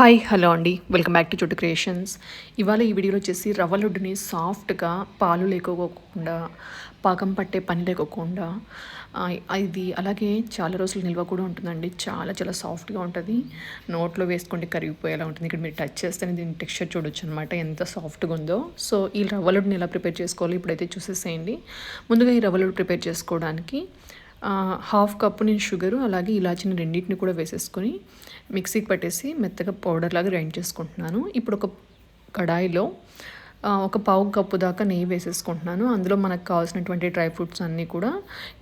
Hi hello అండి. Welcome back to Chuttu creations. ఇవాళ ఈ వీడియోలో వచ్చేసి రవ్వ లడ్డుని సాఫ్ట్గా పాలు లేకోకుండా పాకం పట్టే పని లేకోకుండా ఇది అలాగే చాలా రోజులు నిల్వ కూడా ఉంటుందండి. చాలా చాలా సాఫ్ట్గా ఉంటుంది. నోట్లో వేసుకుంటే కరిగిపోయేలా ఉంటుంది. ఇక్కడ మీరు టచ్ చేస్తేనే దీని టెక్స్చర్ చూడొచ్చు అనమాట ఎంత సాఫ్ట్గా ఉందో. సో ఈ రవ్వ లడ్డుని ఎలా ప్రిపేర్ చేసుకోవాలి ఇప్పుడైతే చూసేసేయండి. ముందుగా ఈ రవ్వ లడ్డు ప్రిపేర్ చేసుకోవడానికి హాఫ్ కప్పు నేను షుగరు అలాగే ఇలాచిని రెండింటిని కూడా వేసేసుకొని మిక్సీకి పట్టేసి మెత్తగా పౌడర్ లాగా గ్రైండ్ చేసుకుంటున్నాను. ఇప్పుడు ఒక కడాయిలో ఒక పావు కప్పు దాకా నెయ్యి వేసేసుకుంటున్నాను. అందులో మనకు కావాల్సినటువంటి డ్రై ఫ్రూట్స్ అన్నీ కూడా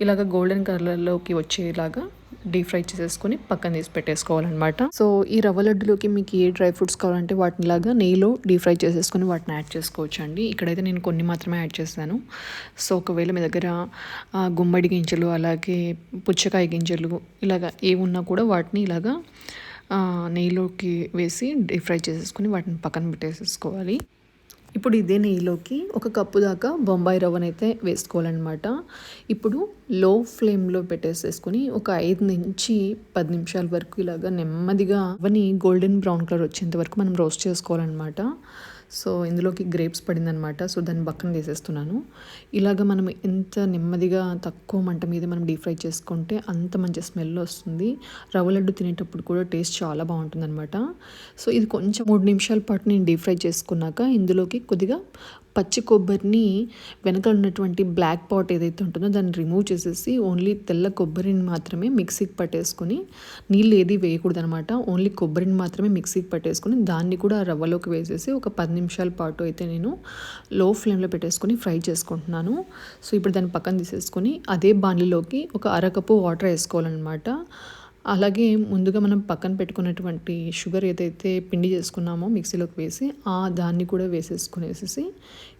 ఇలాగ గోల్డెన్ కలర్లోకి వచ్చేలాగా డీప్ ఫ్రై చేసేసుకొని పక్కన తీసి పెట్టేసుకోవాలన్నమాట. సో ఈ రవ్వ లడ్డులోకి మీకు ఏ డ్రై ఫ్రూట్స్ కావాలంటే వాటిని లాగా నెయ్యిలో డీప్ ఫ్రై చేసేసుకొని వాటిని యాడ్ చేసుకోవచ్చు అండి ఇక్కడైతే నేను కొన్ని మాత్రమే యాడ్ చేశాను సో ఒకవేళ మీ దగ్గర గుమ్మడి గింజలు అలాగే పుచ్చకాయ గింజలు ఇలాగ ఏవి ఉన్నా కూడా వాటిని ఇలాగా నెయ్యిలోకి వేసి డీప్ ఫ్రై చేసేసుకొని వాటిని పక్కన పెట్టేసేసుకోవాలి. ఇప్పుడు ఇదే నెయ్యిలోకి ఒక కప్పు దాకా బొంబాయి రవ్వనైతే వేసుకోవాలన్నమాట. ఇప్పుడు లో ఫ్లేమ్లో పెట్టేసేసుకొని ఒక ఐదు నుంచి పది నిమిషాల వరకు ఇలాగా నెమ్మదిగా అవని గోల్డెన్ బ్రౌన్ కలర్ వచ్చేంత వరకు మనం రోస్ట్ చేసుకోవాలన్నమాట. సో ఇందులోకి గ్రేప్స్ పడిందనమాట సో దాన్ని పక్కన తీసేస్తున్నాను ఇలాగ మనం ఎంత నెమ్మదిగా తక్కువ మంట మీద మనం డీప్ ఫ్రై చేసుకుంటే అంత మంచి స్మెల్ వస్తుంది. రవ్వ లడ్డు తినేటప్పుడు కూడా టేస్ట్ చాలా బాగుంటుందన్నమాట. సో ఇది కొంచెం మూడు నిమిషాల పాటు నేను డీప్ ఫ్రై చేసుకున్నాక ఇందులోకి కొద్దిగా పచ్చి కొబ్బరిని వెనక ఉన్నటువంటి బ్లాక్ పాట్ ఏదైతే ఉంటుందో దాన్ని రిమూవ్ చేసేసి ఓన్లీ తెల్ల కొబ్బరిని మాత్రమే మిక్సీకి పట్టేసుకొని నీళ్ళు ఏది వేయకూడదు అనమాట ఓన్లీ కొబ్బరిని మాత్రమే మిక్సీకి పట్టేసుకొని దాన్ని కూడా రవ్వలోకి వేసేసి ఒక పది నిమిషాల పాటు అయితే నేను లో ఫ్లేమ్లో పెట్టేసుకొని ఫ్రై చేసుకుంటున్నాను. సో ఇప్పుడు దాన్ని పక్కన తీసేసుకొని అదే బాణలిలోకి ఒక అరకప్పు వాటర్ వేసుకోవాలన్నమాట. అలాగే ముందుగా మనం పక్కన పెట్టుకున్నటువంటి షుగర్ ఏదైతే పిండి చేసుకున్నామో మిక్సీలోకి వేసి ఆ దాన్ని కూడా వేసేసుకునేసేసి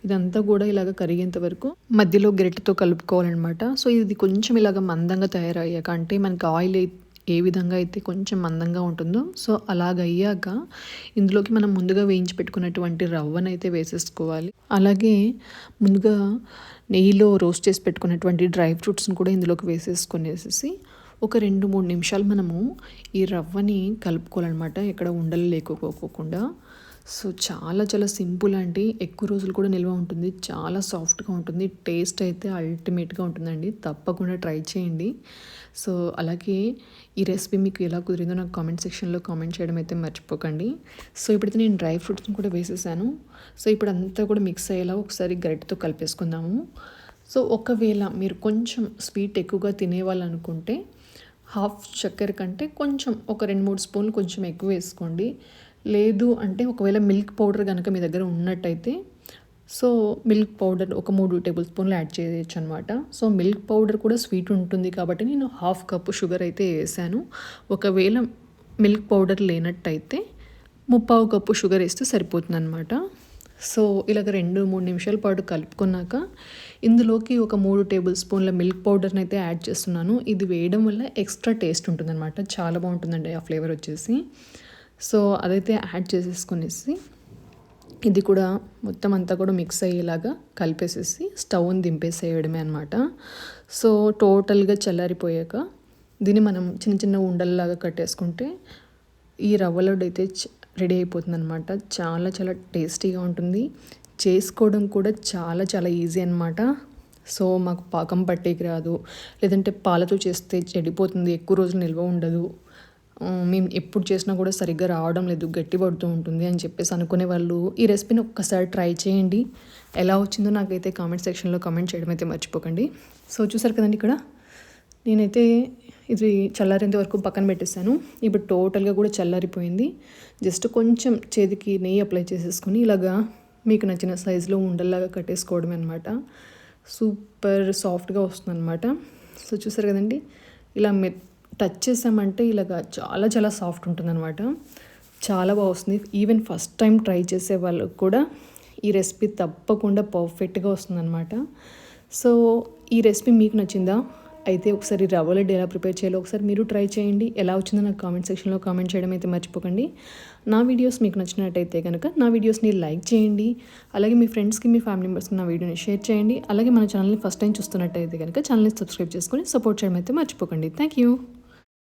ఇదంతా కూడా ఇలాగ కరిగేంత వరకు మధ్యలో గరిటెతో కలుపుకోవాలన్నమాట. సో ఇది కొంచెం ఇలాగ మందంగా తయారయ్యాక అంటే మనకి ఆయిల్ ఏ విధంగా అయితే కొంచెం మందంగా ఉంటుందో సో అలాగయ్యాక ఇందులోకి మనం ముందుగా వేయించి పెట్టుకున్నటువంటి రవ్వనైతే వేసేసుకోవాలి. అలాగే ముందుగా నెయ్యిలో రోస్ట్ చేసి పెట్టుకున్నటువంటి డ్రై ఫ్రూట్స్ని కూడా ఇందులోకి వేసేసుకునేసేసి ఒక రెండు మూడు నిమిషాలు మనము ఈ రవ్వని కలుపుకోవాలన్నమాట. ఎక్కడ ఉండలు లేకపోకుండా. సో చాలా చాలా సింపుల్ అండి. ఎక్కువ రోజులు కూడా నిల్వ ఉంటుంది. చాలా సాఫ్ట్గా ఉంటుంది. టేస్ట్ అయితే అల్టిమేట్గా ఉంటుందండి. తప్పకుండా ట్రై చేయండి. సో అలాగే ఈ రెసిపీ మీకు ఎలా కుదిరిందో నాకు కామెంట్ సెక్షన్లో కామెంట్ చేయడం అయితే మర్చిపోకండి. సో ఇప్పుడైతే నేను డ్రై ఫ్రూట్స్ని కూడా వేసేసాను. సో ఇప్పుడు అంతా కూడా మిక్స్ అయ్యేలా ఒకసారి గరిటతో కలిపేసుకుందాము. సో ఒకవేళ మీరు కొంచెం స్వీట్ ఎక్కువగా తినేవాళ్ళనుకుంటే హాఫ్ చక్కెర కంటే కొంచెం ఒక రెండు మూడు స్పూన్లు కొంచెం ఎక్కువ వేసుకోండి. లేదు అంటే ఒకవేళ మిల్క్ పౌడర్ కనుక మీ దగ్గర ఉన్నట్టయితే సో మిల్క్ పౌడర్ ఒక మూడు టేబుల్ స్పూన్లు యాడ్ చేయొచ్చు అనమాట సో మిల్క్ పౌడర్ కూడా స్వీట్ ఉంటుంది కాబట్టి నేను హాఫ్ కప్పు షుగర్ అయితే వేసాను. ఒకవేళ మిల్క్ పౌడర్ లేనట్టయితే ముప్పావు కప్పు షుగర్ వేస్తే సరిపోతుంది అనమాట సో ఇలాగ రెండు మూడు నిమిషాల పాటు కలుపుకున్నాక ఇందులోకి ఒక మూడు టేబుల్ స్పూన్ల మిల్క్ పౌడర్ని అయితే యాడ్ చేస్తున్నాను. ఇది వేయడం వల్ల ఎక్స్ట్రా టేస్ట్ ఉంటుందన్నమాట. చాలా బాగుంటుందండి ఆ ఫ్లేవర్ వచ్చేసి. సో అదైతే యాడ్ చేసేసుకునేసి ఇది కూడా మొత్తం అంతా కూడా మిక్స్ అయ్యేలాగా కలిపేసేసి స్టవ్ని దింపేసేయడమే అనమాట సో టోటల్గా చల్లారిపోయాక దీన్ని మనం చిన్న చిన్న ఉండల్లాగా కట్టేసుకుంటే ఈ రవ్వ లడ్డు అయితే రెడీ అయిపోతుంది అనమాట చాలా చాలా టేస్టీగా ఉంటుంది. చేసుకోవడం కూడా చాలా చాలా ఈజీ అనమాట సో మాకు పాకం పట్టేకి రాదు. లేదంటే పాలతో చేస్తే చెడిపోతుంది. ఎక్కువ రోజులు నిల్వ ఉండదు. మేము ఎప్పుడు చేసినా కూడా సరిగ్గా రావడం లేదు. గట్టి పడుతూ ఉంటుంది అని చెప్పేసి అనుకునే వాళ్ళు ఈ రెసిపీని ఒక్కసారి ట్రై చేయండి. ఎలా వచ్చిందో నాకైతే కామెంట్ సెక్షన్లో కామెంట్ చేయడం అయితే మర్చిపోకండి. సో చూసారు కదండి ఇక్కడ? నేనైతే ఇది చల్లారేంత వరకు పక్కన పెట్టేశాను. ఇప్పుడు టోటల్గా కూడా చల్లారిపోయింది. జస్ట్ కొంచెం చేతికి నెయ్యి అప్లై చేసేసుకొని ఇలాగా మీకు నచ్చిన సైజులో ఉండల్లాగా కట్టేసుకోవడమే అనమాట సూపర్ సాఫ్ట్గా వస్తుంది అనమాట సో చూసారు కదండి ఇలా మె టచ్ చేసామంటే ఇలాగా చాలా చాలా సాఫ్ట్ ఉంటుంది అనమాట చాలా బాగా వస్తుంది. ఈవెన్ ఫస్ట్ టైం ట్రై చేసే వాళ్ళకు కూడా ఈ రెసిపీ తప్పకుండా పర్ఫెక్ట్గా వస్తుందన్నమాట. సో ఈ రెసిపీ మీకు నచ్చిందా? అయితే ఒకసారి రవ్వ లడ్డు ఎలా ప్రిపేర్ చేయాలో ఒకసారి మీరు ట్రై చేయండి. ఎలా వచ్చిందో నాకు కామెంట్ సెక్షన్లో కామెంట్ చేయడం అయితే మర్చిపోకండి. నా వీడియోస్ మీకు నచ్చినట్టయితే కనుక నా వీడియోస్ని లైక్ చేయండి. అలాగే మీ ఫ్రెండ్స్కి మీ ఫ్యామిలీ మెంబర్స్కి నా వీడియోని షేర్ చేయండి. అలాగే మన ఛానల్ని ఫస్ట్ టైం చూస్తున్నట్టయితే కనుక ఛానల్ని సబ్స్క్రైబ్ చేసుకొని సపోర్ట్ చేయడం అయితే మర్చిపోకండి. Thank you.